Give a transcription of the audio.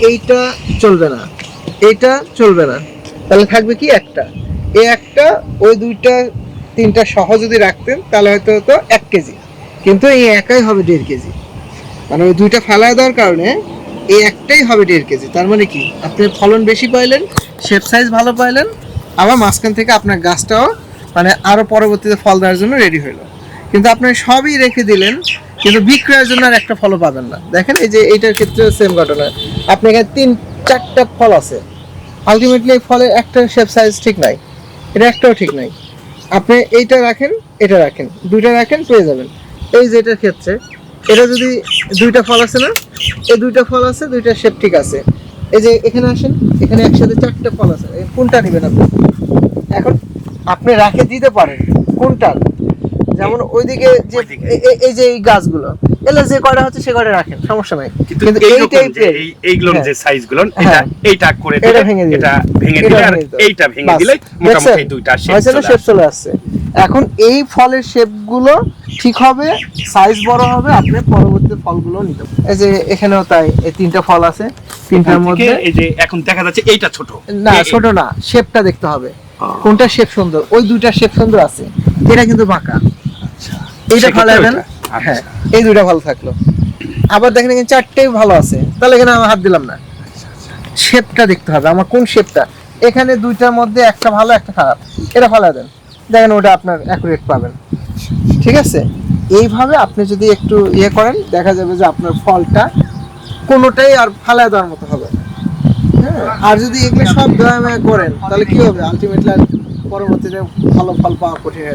এইটা চলবে না। এইটা চলবে না। তাহলে থাকবে কি একটা। এই একটা, ওই দুইটা, তিনটা সহ যদি রাখতেন, তাহলে হয়তো হতো এক কেজি। কিন্তু এই একাই হবে দেড় কেজি। মানে ওই দুইটা ফেলায় দেওয়ার কারণে এই একটাই হবে দেড় কেজি। তার মানে কি? আপনি ফলন বেশি পাইলেন শেপ সাইজ ভালো পাইলেন, আবার মাঝখান থেকে আপনার গাছটাও মানে আরও পরবর্তীতে ফল দেওয়ার জন্য রেডি হইল। কিন্তু আপনি সবই রেখে দিলেন কিন্তু বিক্রয়ের জন্য আর একটা ফলও পাবেন না। দেখেন এই যে এইটার ক্ষেত্রে সেম ঘটনা। আপনি এখানে তিন, চারটা ফল আছে। আলটিমেটলি এই ফলের একটা শেপ সাইজ ঠিক নাই। এটা একটাও ঠিক নাই। আপনি এইটা রাখেন, এটা রাখেন। দুইটা রাখেন, পেয়ে যাবেন। এই যে এটার ক্ষেত্রে, এটা যদি দুইটা ফল আছে না, এই দুইটা ফল আছে, দুইটা শেপ ঠিক আছে। এই যে এখানে আসেন, এখানে একসাথে চারটা ফল আছে। কোনটা নেবেন আপনি? এখন আপনি রাখে দিতে পারেন। কোনটা যেমন ওইদিকে যে এই যে এই গাছগুলো এলে যে কয়টা হচ্ছে সে কয়টা রাখেন সমস্যা নাই। কিন্তু এই এই রকম যে টাইপের এই হ্যাঁ। যে সাইজগুলো এটা হ্যাঁ। এইটা করে এটা ভেঙে দিলে। এটা ভেঙে দিলে আর। এইটা ভেঙে দিলে মোটামুটি দুইটা শেপ চলে আসছে। এখন এই ফলের শেপগুলো ঠিক হবে সাইজ বড় হবে আপনি পরবর্তী ফলগুলো নিতে। এই যে এখানেও তাই এই তিনটা ফল আছে তিনটার মধ্যে এই যে এখন দেখা যাচ্ছে এইটা ছোট। না ছোট না শেপটা দেখতে হবে। কোনটা শেপ সুন্দর? ওই দুইটা শেপ সুন্দর আছে। এটা কিন্তু বাঁকা। এইটা ফালাবেন। আচ্ছা। হ্যাঁ এই দুইটা ভালো থাকল। আবার দেখেন এখানে চারটেই ভালো আছে। তাহলে এখানে আমি হাত দিলাম না। শেপটা দেখতে হবে আমার কোন শেপটা? এখানে দুইটার মধ্যে একটা ভালো একটা খারাপ। এটা ফালা দেন। দেখেন ওটা আপনার অ্যাকুরেট পাবেন। ঠিক আছে? এইভাবে আপনি যদি একটু ইয়ে করেন দেখা যাবে যে আপনার ফলটা কোনোটাই আর ফালায় দেওয়ার মতো হবে হ্যাঁ আর যদি এগুলো সব দয়া করেন তাহলে কি হবে? আলটিমেটলি পরবর্তীতে ভালো ফল পাওয়া কঠিন।